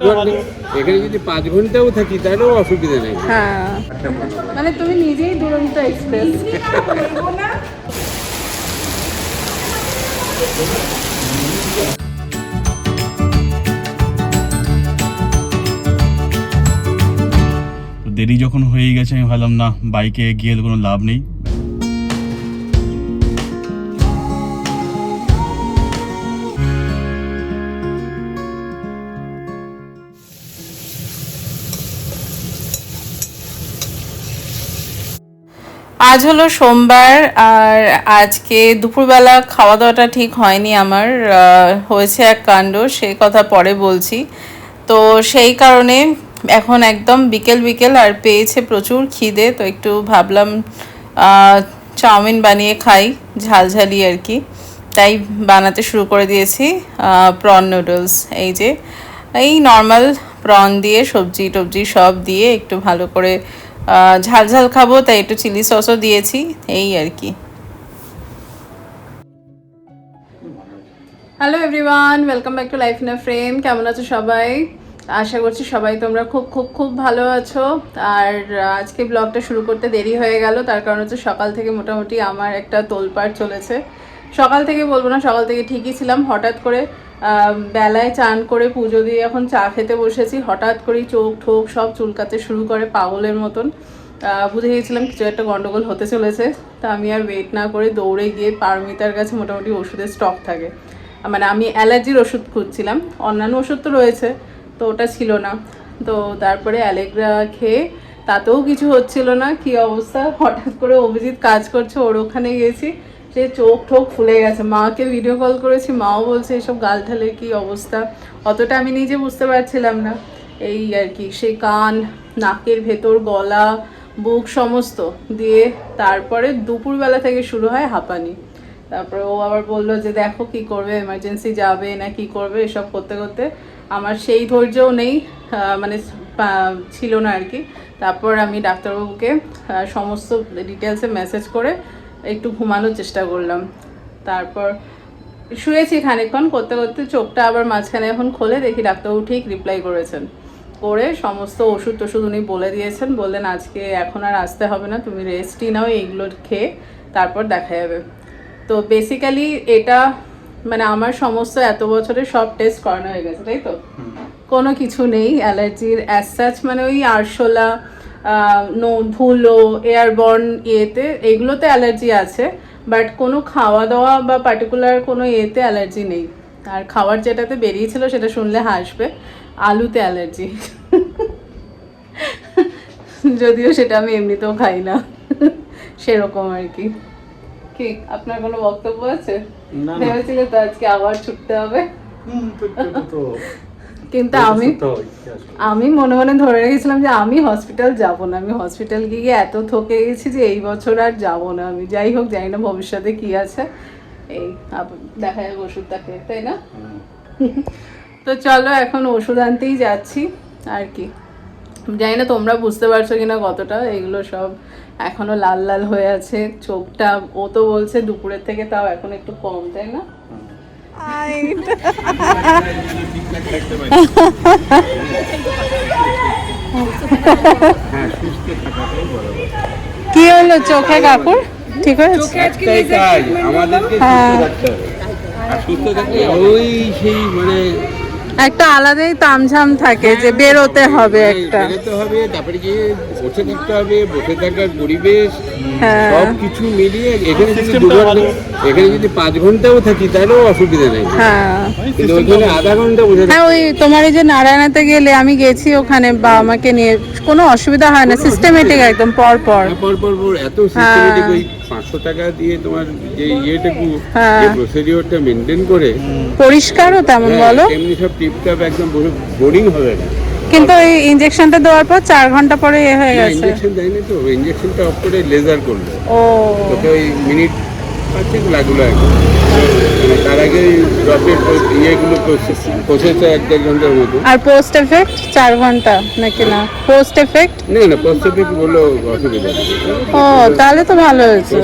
এখানে যদি পাঁচ ঘন্টাও থাকি তাহলেও অসুবিধা নেই। হ্যাঁ। মানে তুমি নিজেই দুরন্ত এক্সপ্রেস দেরি যখন হয়ে গেছে আমি ভাবলাম না বাইকে গিয়ে তো কোনো লাভ নেই। আজ হলো সোমবার, আর আজকে দুপুরবেলা খাওয়া দাওয়াটা ঠিক হয়নি আমার হয়েছে এক কাণ্ড সেই কথা পরে বলছি। তো সেই কারণে এখন একদম বিকেল বিকেল, আর পেয়েছে প্রচুর খিদে, তো একটু ভাবলাম চাউমিন বানিয়ে খাই, ঝালঝালি আর কি। তাই বানাতে শুরু করে দিয়েছি প্রন নুডলস এই যে। এই নর্মাল প্রন দিয়ে সবজি টবজি সব দিয়ে একটু ভালো করে ঝাল ঝাল খাব, তাই একটু চিলি সসও দিয়েছি, এই আর কি। Hello everyone welcome back to life in a frame কেমন আছো সবাই? আশা করছি সবাই তোমরা খুব খুব খুব ভালো আছো। আর আজকে ব্লগটা শুরু করতে দেরি হয়ে গেল, তার কারণ হচ্ছে সকাল থেকে মোটামুটি আমার একটা তোলপাড় চলেছে। সকাল থেকে বলব না, সকাল থেকে ঠিকই ছিলাম, হঠাৎ করে বেলায় চান করে পুজো দিয়ে এখন চা খেতে বসেছি। হঠাৎ করেই চোখ ঠোক সব চুলকাতে শুরু করে পাগলের মতন। বুঝে গেছিলাম কিছু একটা গন্ডগোল হতে চলেছে। তা আমি আর ওয়েট না করে দৌড়ে গিয়ে পারমিতার কাছে মোটামুটি ওষুধের স্টক থাকে। মানে আমি অ্যালার্জির ওষুধ খুঁজছিলাম। অন্যান্য ওষুধ তো রয়েছে, তো ওটা ছিল না। তো তারপরে অ্যালেগ্রা খেয়ে তাতেও কিছু হচ্ছিল না। কি অবস্থা? হঠাৎ করে অভিজিৎ কাজ করছে, ওর ওখানে গেছি। সে চোখ ঠোক ফুলে গেছে। মাকে ভিডিও কল করেছি, মাও বলছে, এসব গাল ঢালে কি অবস্থা? অতটা আমি নিজে বুঝতে পারছিলাম না। এই আর কি, সে কান, নাকের ভেতর গলা, বুক সমস্ত দিয়ে তারপরে দুপুরবেলা থেকে শুরু হয় হাঁপানি। তারপরে ও আবার বলল যে, দেখো কি করবে এমার্জেন্সি যাবে না কি করবে, এসব করতে করতে। আমার সেই ধৈর্যও নেই মানে ছিল না আর কি। তারপর আমি ডাক্তারবাবুকে সমস্ত ডিটেলসে মেসেজ করে একটু ঘুমানোর চেষ্টা করলাম। তারপর শুয়েছি খানিকক্ষণ করতে করতে চোখটা আবার মাঝখানে এখন খোলে দেখি ডাক্তারবাবু ঠিক রিপ্লাই করেছেন। করে সমস্ত ওষুধ টষুধ উনি বলে দিয়েছেন বললেন আজকে এখন আর আসতে হবে না তুমি রেস্টই নাও এইগুলো খেয়ে তারপর দেখা যাবে। তো বেসিক্যালি এটা মানে আমার সমস্ত এত বছরে সব টেস্ট করানো হয়ে গেছে তাই তো? কোনো কিছু নেই অ্যালার্জির অ্যাজ সাচ মানে ওই আরশোলা নো ধুলো এয়ারবর্ন ইয়েতে এগুলোতে অ্যালার্জি আছে বাট কোনো খাওয়া দাওয়া বা পার্টিকুলার কোনো ইয়েতে অ্যালার্জি নেই। আর খাওয়ার যেটাতে বেরিয়েছিল সেটা শুনলে হাসবে আলুতে অ্যালার্জি যদিও সেটা আমি এমনিতেও খাই না। সেরকম আর কি। কি আপনার কোনো বক্তব্য আছে। ভেবেছিলে তো আজকে আবার ছুটতে হবে? কিন্তু আমি আমি মনে মনে ধরে রেখেছিলাম যে আমি হসপিটাল যাব না। আমি হসপিটাল গিয়ে এত থকে গেছি যে এই বছর আর যাব না। আমি যাই হোক জানি না ভবিষ্যতে কি আছে। এই দেখা যাবে ওষুধটা খেয়ে তাই না? তো চলো এখন ওষুধ আনতেই যাচ্ছি আর কি। জানি না তোমরা বুঝতে পারছ কিনা কতটা এগুলো সব এখনও লাল লাল হয়ে আছে। চোখটা ও তো বলছে দুপুরের থেকে তাও এখন একটু কম তাই না? হ্যাঁ কথা। কি হলো চোখে কাপড় ঠিক হয়েছে আমাদেরকে হ্যাঁ। সুস্থ থাকতে হবে সুস্থ থাকতে ওই সেই মানে একটা আলাদাই তামঝাম থাকে যে বেরোতে হবে একটা। বেরোতে হবে তারপরে গিয়ে বসে থাকতে হবে বসে থাকার পরিবেশ হ্যাঁ। সব কিছু মিলিয়ে এখানে যদি দু ঘণ্টা এখানে যদি পাঁচ ঘন্টাও থাকি তাহলেও অসুবিধা নেই। হ্যাঁ। কিন্তু ওইখানে আধা ঘণ্টা বসে হ্যাঁ ওই তোমার এই যে নারায়ণাতে গেলে আমি গেছি ওখানে বা আমাকে নিয়ে কোনো অসুবিধা হয় না সিস্টেমেটিক একদম পর পর পর পর পর এত সিস্টেমেটিক ওই পাঁচশো টাকা দিয়ে তোমার যে ইয়েটুকু হ্যাঁ। যে প্রসিডিওরটা মেনটেন করে পরিষ্কারও তেমন হ্যাঁ, বলো। এমনি সব টিপটাপ একদম বোরিং হবে না। কিন্তু ওই ইনজেকশনটা দেওয়ার পর চার ঘণ্টা পরে এ হয়ে গেছে। ইঞ্জেকশন দেয়নি তো ইনজেকশনটা অফ করে লেজার করল। ও। তোকে ওই মিনিট পাঁচেক লাগল। মানে তার আগে ড্রপের ইয়েগুলো প্রসেসটা এক দেড় ঘণ্টার মতো আর পোস্ট এফেক্ট চার ঘণ্টা নাকি না? পোস্ট এফেক্ট না না প্রস্তুতি বলল অসুবিধা। ও তাহলে তো ভালো হয়েছে।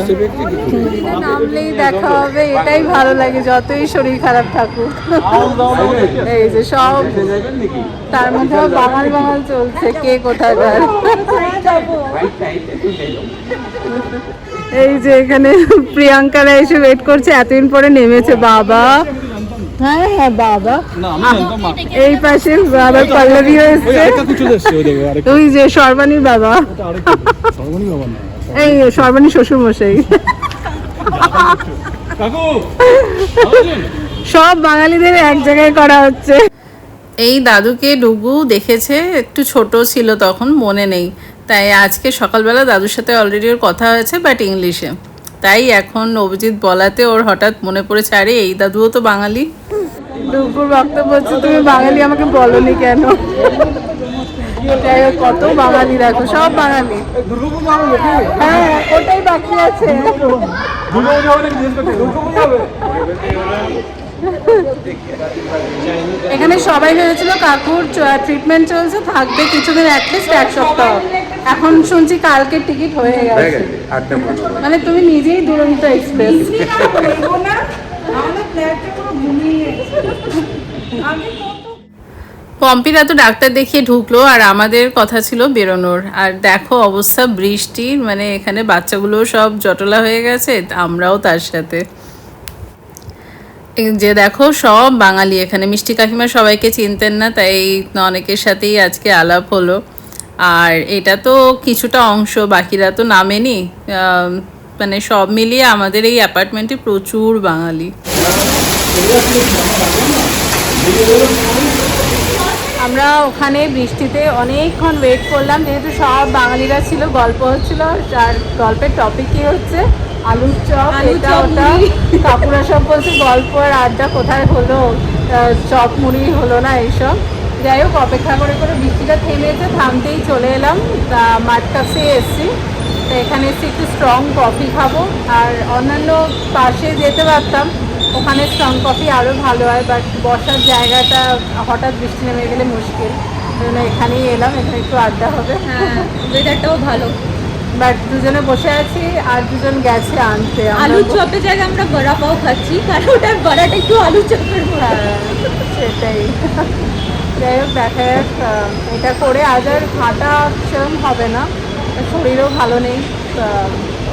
নামলেই দেখা হবে এটাই ভালো লাগে যতই শরীর খারাপ থাকুক। এই যে সব তার মধ্যে বাঙাল বাঙাল চলছে কে কোথায় এই যে এখানে প্রিয়াঙ্কারা এসে ওয়েট করছে এতদিন পরে নেমেছে বাবা। হ্যাঁ হ্যাঁ বাবা। এই পাশে বাবা পল্লবীও এসছে ওই যে সর্বাণীর বাবা। এই সর্বাণী শ্বশুর মশাই সব বাঙালিদের এক জায়গায় করা হচ্ছে। এই দাদুকে ডুগু দেখেছে একটু ছোট ছিল তখন মনে নেই। তাই আজকে সকালবেলা দাদুর সাথে অলরেডি ওর কথা হয়েছে বাট ইংলিশে তাই এখন অভিজিৎ বলাতে ওর হঠাৎ মনে পড়েছে, আরে, এই দাদুও তো বাঙালি। ডুগুর বক্তব্য হচ্ছে তুমি বাঙালি আমাকে বলনি কেন? কত বাঙালি, দেখো, সব বাঙালি। হ্যাঁ ওটাই বাকি আছে। এখানে সবাই ভেবেছিল কাকুর ট্রিটমেন্ট চলছে, থাকবে কিছুদিন অ্যাটলিস্ট এক সপ্তাহ। এখন শুনছি কালকে টিকিট হয়ে হয়ে গেছে। মানে তুমি নিজেই দুরন্ত এক্সপ্রেস পম্পিরা তো ডাক্তার দেখিয়ে ঢুকলো আর আমাদের কথা ছিল বেরোনোর। আর দেখো অবস্থা বৃষ্টির মানে এখানে বাচ্চাগুলো সব জটলা হয়ে গেছে আমরাও তার সাথে। যে দেখো সব বাঙালি এখানে। মিষ্টি কাকিমা সবাইকে চিনতেন না তাই অনেকের সাথেই আজকে আলাপ হলো। আর এটা তো কিছুটা অংশ বাকিরা তো নামেনি। মানে সব মিলিয়ে আমাদের এই অ্যাপার্টমেন্টে প্রচুর বাঙালি। আমরা ওখানে বৃষ্টিতে অনেকক্ষণ ওয়েট করলাম যেহেতু সব বাঙালিরা ছিল গল্প হচ্ছিল আর গল্পের টপিক কি হচ্ছে? আলুর চপ এটা ওটা। কাকুরা সব বলছে গল্প আর আড্ডা কোথায় হলো? চপ মুড়ি হলো না এইসব। যাই হোক অপেক্ষা করে করে বৃষ্টিটা থেমেছে থামতেই চলে এলাম। মাঠ কাছে এসছি। তো এখানে এসে একটু স্ট্রং কফি খাব। আর অন্যান্য পাশে যেতে পারতাম ওখানে স্ট্রং কফি আরও ভালো হয় বাট বসার জায়গাটা হঠাৎ বৃষ্টি নেমে গেলে মুশকিল। জন্য এখানেই এলাম এখানে একটু আড্ডা হবে। হ্যাঁ ওয়েদারটাও ভালো। বাট দুজনে বসে আছি আর দুজন গেছে আনতে আলুর চপের জায়গায় আমরা বড়া পাও খাচ্ছি কারণ ওটার বড়াটা একটু আলু চপের হ্যাঁ, সেটাই। যাই হোক দেখা যাক এটা করে আজ আর হাঁটা সেরকম হবে না। শরীরও ভালো নেই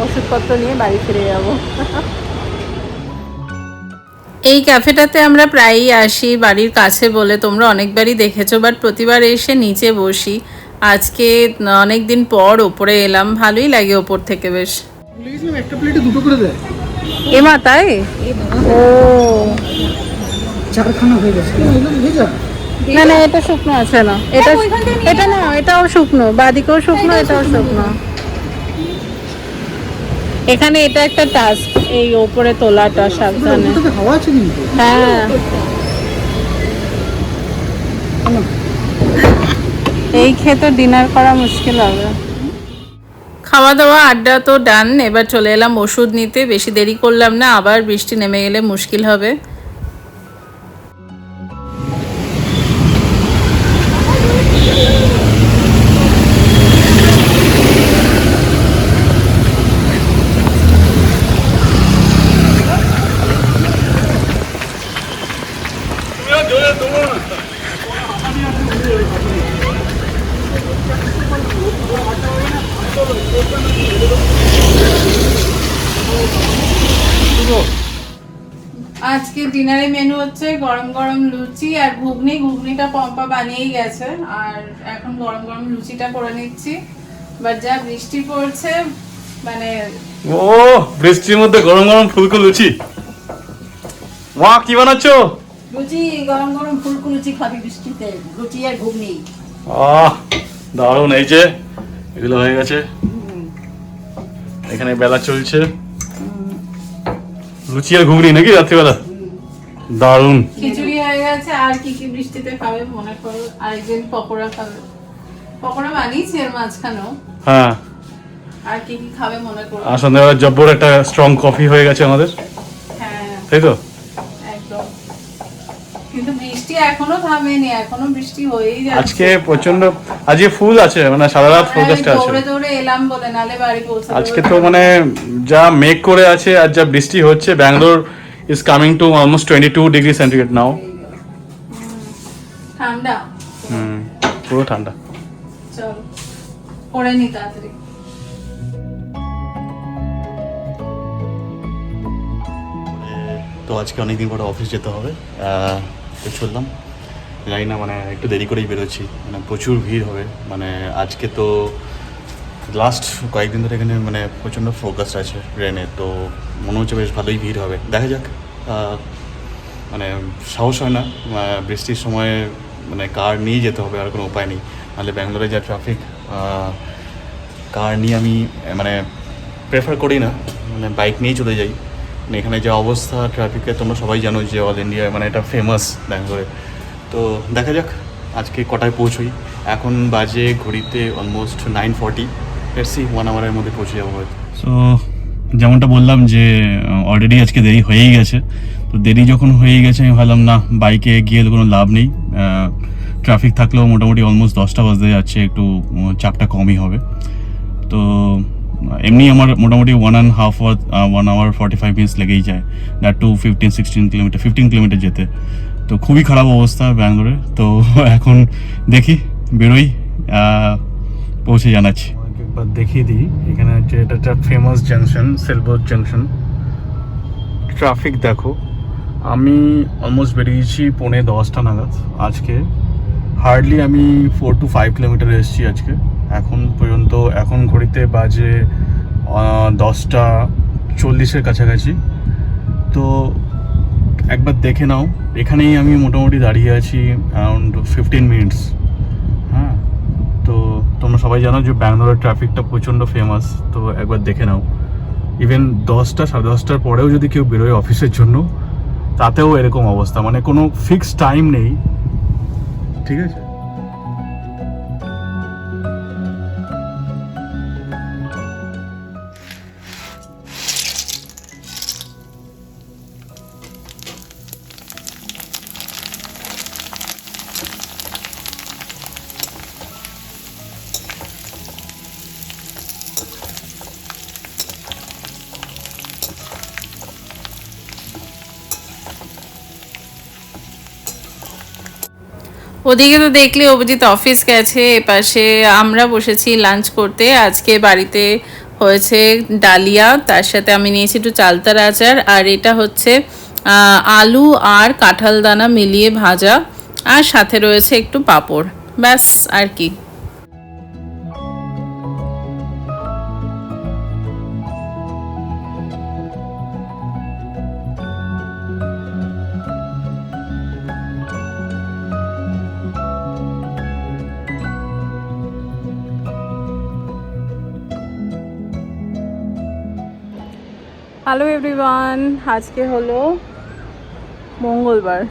ওষুধপত্র নিয়ে বাড়ি ফিরে যাব। এই ক্যাফেটাতে আমরা প্রায়ই আসি বাড়ির কাছে বলে তোমরা অনেকবারই দেখেছ বাট প্রতিবার এসে নিচে বসি। আজকে অনেক দিন পর ওপরে এলাম ভালোই লাগে ওপর থেকে বেশ। একটা প্লেটে দুটো করে দেয়। এমা তাই? ও। চারখানা হয়ে গেছে। না না এটা শুকনো আছে না। এটা এটা না এটাও শুকনো বাদিকেও শুকনো এটাও শুকনো। এখানে এটা একটা টাস্ক এই ওপরে তোলাটা সাবধানে। হ্যাঁ। এই খেয়ে তো ডিনার করা মুশকিল হবে। খাওয়া দাওয়া আড্ডা তো ডান এবার চলে এলাম ওষুধ নিতে বেশি দেরি করলাম না আবার বৃষ্টি নেমে গেলে মুশকিল হবে। আজকে ডিনারে মেনু হচ্ছে গরম গরম লুচি আর ঘুগনি। ঘুগনিটা পম্পা বানিয়েই গেছে। আর এখন গরম গরম লুচিটা করে নিচ্ছি। বাট যা বৃষ্টি পড়ছে মানে ও বৃষ্টির মধ্যে গরম গরম ফুলকো লুচি। মা কি বানাচ্ছো? লুচি গরম গরম ফুলকো লুচি খাবি বৃষ্টিতে। লুচি আর ঘুগনি। আহ দারুণ এই যে। এগুলো হয়ে গেছে। এখানে বেলা চলছে। লুচি আর ঘুগনি নাকি রাত্রিবেলা? দারুণ। খিচুড়ি হয়ে গেছে আর কি কি বৃষ্টিতে খাবে মনে করো আরেকদিন পকোড়া খাবে। পকোড়া বানিয়েছি এর মাঝখানেও। হ্যাঁ। আর কি কি খাবে মনে করো। আর সন্ধ্যাবেলা জব্বর একটা স্ট্রং কফি হয়ে গেছে আমাদের। হ্যাঁ। তাই তো? কিন্তু বৃষ্টি এখনও থামেনি এখনও বৃষ্টি হয়েই যাচ্ছে। আজকে প্রচণ্ড আজকে ফুল আছে মানে সারা রাত ফোরকাস্ট আছে। দৌড়ে দৌড়ে এলাম বলে নালে বাড়ি পৌঁছাতে আজকে তো মানে যা মেঘ করে আছে আর যা বৃষ্টি হচ্ছে Bangalore is coming to almost twenty two degree centigrade now ঠান্ডা। হুম পুরো ঠান্ডা। চলো করে নি তাড়াতাড়ি। তো আজকে অনেকদিন পরে অফিস যেতে হবে। তো চললাম জানি না মানে একটু দেরি করেই বেরোচ্ছি। মানে প্রচুর ভিড় হবে। মানে আজকে তো লাস্ট কয়েকদিন ধরে এখানে মানে প্রচণ্ড ফোকাস আছে ট্রেনে তো মনে হচ্ছে বেশ ভালোই ভিড় হবে। দেখা যাক মানে সাহস হয় না। বৃষ্টির সময় মানে কার নিয়ে যেতে হবে, আর কোনো উপায় নেই। নাহলে ব্যাঙ্গালোরে যা ট্রাফিক কার নিয়ে আমি মানে প্রেফার করি না। মানে বাইক নিয়েই চলে যাই। এখানে যে অবস্থা ট্রাফিকে তোমরা সবাই জানো যে অল ইন্ডিয়ায় মানে এটা ফেমাস ব্যাঙ্গালোরে তো দেখা যাক, আজকে কটায় পৌঁছোই। এখন বাজে ঘড়িতে অলমোস্ট নাইন ফর্টি এসছি ওয়ান আওয়ারের মধ্যে পৌঁছে যাব হয়তো। সো যেমনটা বললাম যে অলরেডি আজকে দেরি হয়েই গেছে। তো দেরি যখন হয়েই গেছে, আমি ভাবলাম, না বাইকে গিয়ে তো কোনো লাভ নেই। ট্রাফিক থাকলেও মোটামুটি অলমোস্ট দশটা বাজতে যাচ্ছে, একটু চাপটা কমই হবে। তো এমনি আমার মোটামুটি one and half hour one hour forty five minutes লেগেই যায়। That too fifteen sixteen kilometre fifteen kilometre যেতে। তো খুবই খারাপ অবস্থা ব্যাঙ্গালোরে। তো এখন দেখি, বেরোই পৌঁছে জানাচ্ছি। একবার দেখিয়ে দিই। এখানে হচ্ছে এটা একটা famous junction Silk Board junction traffic দেখো, আমি অলমোস্ট বেরিয়েছি পৌনে দশটা নাগাদ আজকে। হার্ডলি আমি ফোর টু ফাইভ কিলোমিটার এসেছি আজকে। এখন পর্যন্ত, এখন ঘড়িতে বাজে দশটা চল্লিশের কাছাকাছি। তো একবার দেখে নাও, এখানেই আমি মোটামুটি দাঁড়িয়ে আছি অ্যারাউন্ড ফিফটিন মিনিটস হ্যাঁ তো তোমরা সবাই জানো যে ব্যাঙ্গালোরের ট্রাফিকটা প্রচণ্ড ফেমাস তো একবার দেখে নাও। ইভেন দশটা, সাড়ে দশটার পরেও যদি কেউ বেরোয় অফিসের জন্য, তাতেও এরকম অবস্থা। মানে কোনো ফিক্সড টাইম নেই। ঠিক আছে? ওদিকে তো দেখলে অভিজিৎ অফিস গেছে, এপাশে আমরা বসেছি লাঞ্চ করতে। আজকে বাড়িতে হয়েছে ডালিয়া, তার সাথে আমি নিয়েছি একটু চালতার আচার, আর এটা হচ্ছে আলু আর কাঁঠাল দানা মিলিয়ে ভাজা, আর সাথে রয়েছে একটু পাপড়। ব্যাস, আর কি। হ্যালো এভরিওয়ান আজকে হলো মঙ্গলবার।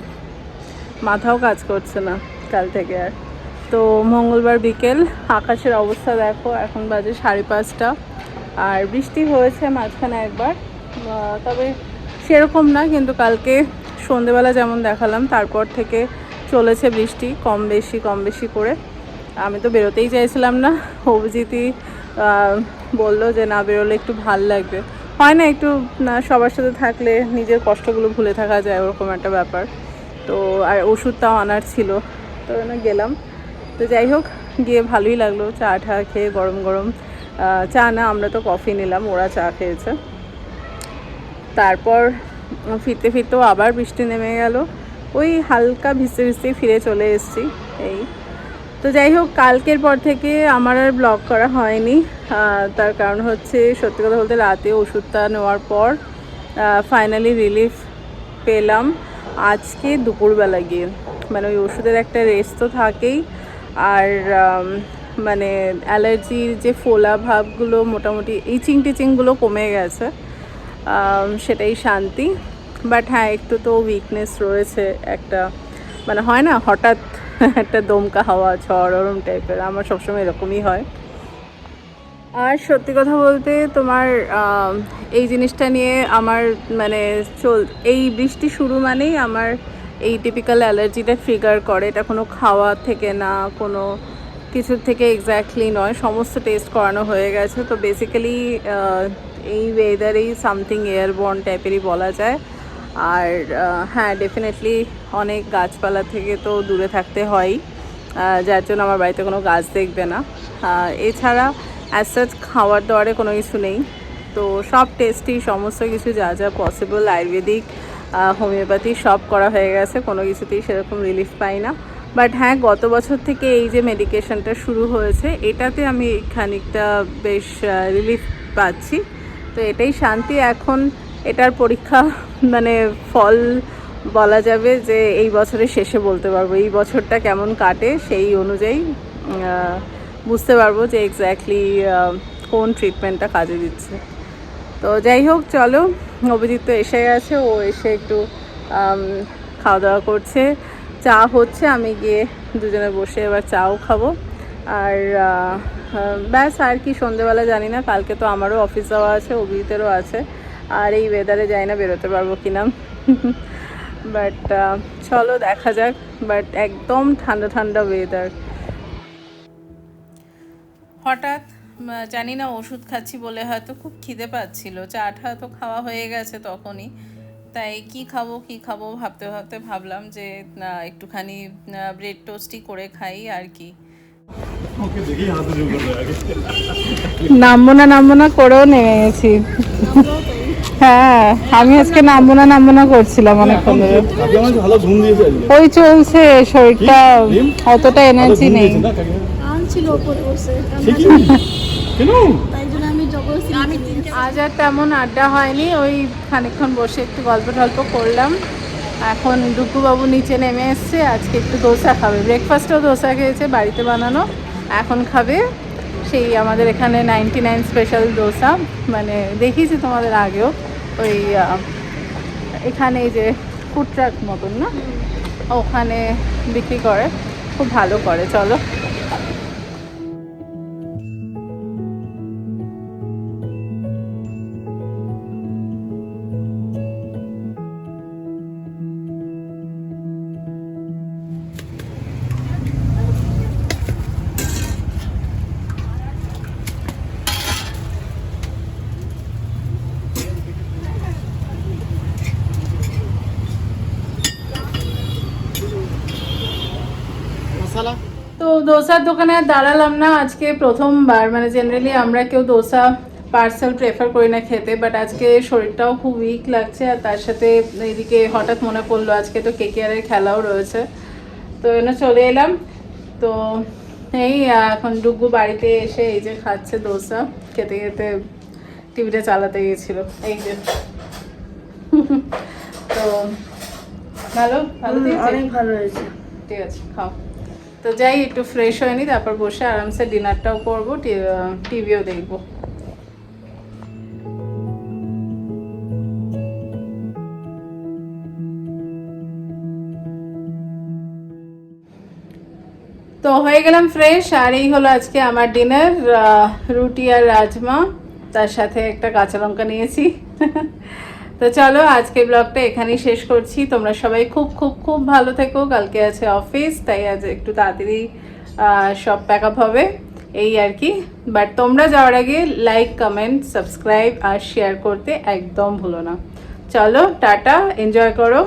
মাথাও কাজ করছে না কাল থেকে আর। তো মঙ্গলবার বিকেল, আকাশের অবস্থা দেখো, এখন বাজে সাড়ে পাঁচটা। আর বৃষ্টি হয়েছে মাঝখানে একবার তবে সেরকম না, কিন্তু কালকে সন্ধেবেলা যেমন দেখালাম, তারপর থেকে চলেছে বৃষ্টি, কম বেশি কম বেশি করে। আমি তো বেরোতেই চাইছিলাম না। অভিজিৎই বলল যে না, বেরোলে একটু ভালো লাগবে। হয় না একটু, না, সবার সাথে থাকলে নিজের কষ্টগুলো ভুলে থাকা যায়, ওরকম একটা ব্যাপার। তো, আর ওষুধটাও আনার ছিল, তো গেলাম। তো যাই হোক, গিয়ে ভালোই লাগল, চা টা খেয়ে গরম গরম। চা না, আমরা তো কফি নিলাম, ওরা চা খেয়েছে। তারপর ফিরতে ফিরতেও আবার বৃষ্টি নেমে গেল। ওই হালকা ভিজতে ভিজতেই ফিরে চলে এসেছি, এই। তো যাই হোক, কালকের পর থেকে আমার আর ব্লগ করা হয়নি। তার কারণ হচ্ছে সত্যি কথা বলতে রাতে ওষুধটা নেওয়ার পর ফাইনালি রিলিফ পেলাম। আজকে দুপুরবেলা গিয়ে। মানে ওই ওষুধের একটা রেস্ট তো থাকেই। আর মানে অ্যালার্জির যে ফোলা ভাবগুলো, মোটামুটি ইচিং টিচিংগুলো কমে গেছে। সেটাই শান্তি। বাট হ্যাঁ একটু তো উইকনেস রয়েছে একটা। মানে হয় না, হঠাৎ একটা দমকা হাওয়া, ঝড়, ওরম টাইপের আমার সবসময় এরকমই হয়। আর সত্যি কথা বলতে তোমার এই জিনিসটা নিয়ে আমার মানে চল, এই বৃষ্টি শুরু মানেই আমার এই টিপিক্যাল অ্যালার্জিটা ফিগার করে। এটা কোনো খাওয়া থেকে না, কোনো কিছুর থেকে এক্স্যাক্টলি নয়। সমস্ত টেস্ট করানো হয়ে গেছে। তো বেসিক্যালি এই ওয়েদারেই সামথিং এয়ারবর্ন টাইপেরই বলা যায়। আর হ্যাঁ ডেফিনেটলি অনেক গাছপালা থেকে তো দূরে থাকতে হয়ই যার জন্য আমার বাড়িতে কোনো গাছ দেখবে না। এছাড়া অ্যাজ সাচ খাওয়ার দাওয়ারে কোনো কিছু নেই। তো সব টেস্টই সমস্ত কিছু যা যা পসিবল আয়ুর্বেদিক হোমিওপ্যাথি সব করা হয়ে গেছে, কোনো কিছুতেই সেরকম রিলিফ পাই না। বাট হ্যাঁ গত বছর থেকে এই যে মেডিকেশনটা শুরু হয়েছে, এটাতে আমি খানিকটা বেশ রিলিফ পাচ্ছি। তো এটাই শান্তি। এখন এটার পরীক্ষা মানে ফল বলা যাবে যে এই বছরের শেষে বলতে পারব। এই বছরটা কেমন কাটে সেই অনুযায়ী বুঝতে পারব যে এক্স্যাক্টলি কোন ট্রিটমেন্টটা কাজে দিচ্ছে। তো যাই হোক, চলো, অভিজিৎ তো এসে গেছে, ও এসে একটু খাওয়া দাওয়া করছে। চা হচ্ছে, আমি গিয়ে দুজনে বসে এবার চাও খাব। আর ব্যাস, আর কি সন্ধেবেলা জানি না, কালকে তো আমারও অফিস যাওয়া আছে, অভিজিতেরও আছে। আর এই ওয়েদারে যাই না বেরোতে পারব কিনা বাট চলো দেখা যাক বাট একদম ঠান্ডা ঠান্ডা ওয়েদার হঠাৎ জানি না ওষুধ খাচ্ছি বলে হয়তো খুব খিদে পাচ্ছিল। চাটা তো খাওয়া হয়ে গেছে তখনই। তাই কি খাব কি খাব ভাবতে ভাবতে ভাবলাম যে না একটুখানি ব্রেড টোস্টই করে খাই আর কি। নামবো না নামবো না করেও নেমে গেছি হ্যাঁ আমি আজকে নামবো না নামবো না করছিলাম অনেকক্ষণ ধরে। ভালো ঘুম দিয়েছে আজকে। ওই চলছে শরীরটা অতটা এনার্জি নেই। ছিল ওপরে বসে কেন তাই জন্য আমি আজ আর তেমন আড্ডা হয়নি ওই খানিকক্ষণ বসে একটু গল্প টল্প করলাম। এখন ডুকুবাবু নিচে নেমে এসছে আজকে একটু দোসা খাবে। ব্রেকফাস্টেও দোসা খেয়েছে বাড়িতে বানানো এখন খাবে। সেই আমাদের এখানে নাইনটি নাইন স্পেশাল দোসা মানে দেখিয়েছি তোমাদের আগেও। ওই এখানে এই যে ফুড ট্রাক মতন না? ওখানে বিক্রি করে। খুব ভালো করে চলো। দোসার দোকানে আর দাঁড়ালাম না। আজকে প্রথমবার মানে জেনারেলি আমরা কেউ দোসা পার্সেল প্রেফার করি না খেতে বাট আজকে শরীরটাও খুব উইক লাগছে আর তার সাথে এদিকে হঠাৎ মনে পড়ল আজকে তো কে কেকেআরের খেলাও রয়েছে। তো এজন্য চলে এলাম। তো এই এখন ডুগু বাড়িতে এসে এই যে খাচ্ছে দোসা খেতে খেতে টিভিটা চালাতে গিয়েছিল। এই যে। তো ভালো? ভালো দিয়েছে অনেক ভালো হয়েছে। ঠিক আছে খাও। তো যাই, একটু ফ্রেশ হয়ে নি, তারপর বসে আরামসে ডিনারটাও করব টিভিও দেখব। তো হয়ে গেলাম ফ্রেশ আর এই হলো আজকে আমার ডিনার রুটি আর রাজমা। তার সাথে একটা কাঁচা লঙ্কা নিয়েছি। তো চলো, আজকে ব্লগটা এখানেই শেষ করছি। তোমরা সবাই খুব খুব খুব ভালো থেকো। কালকে আছে অফিস তাই আজ একটু তাড়াতাড়ি সব প্যাক আপ হবে। এই আর কি। বাট তোমরা যাওয়ার আগে লাইক কমেন্ট সাবস্ক্রাইব আর শেয়ার করতে একদম ভুলো না। চলো, টাটা এনজয় করো।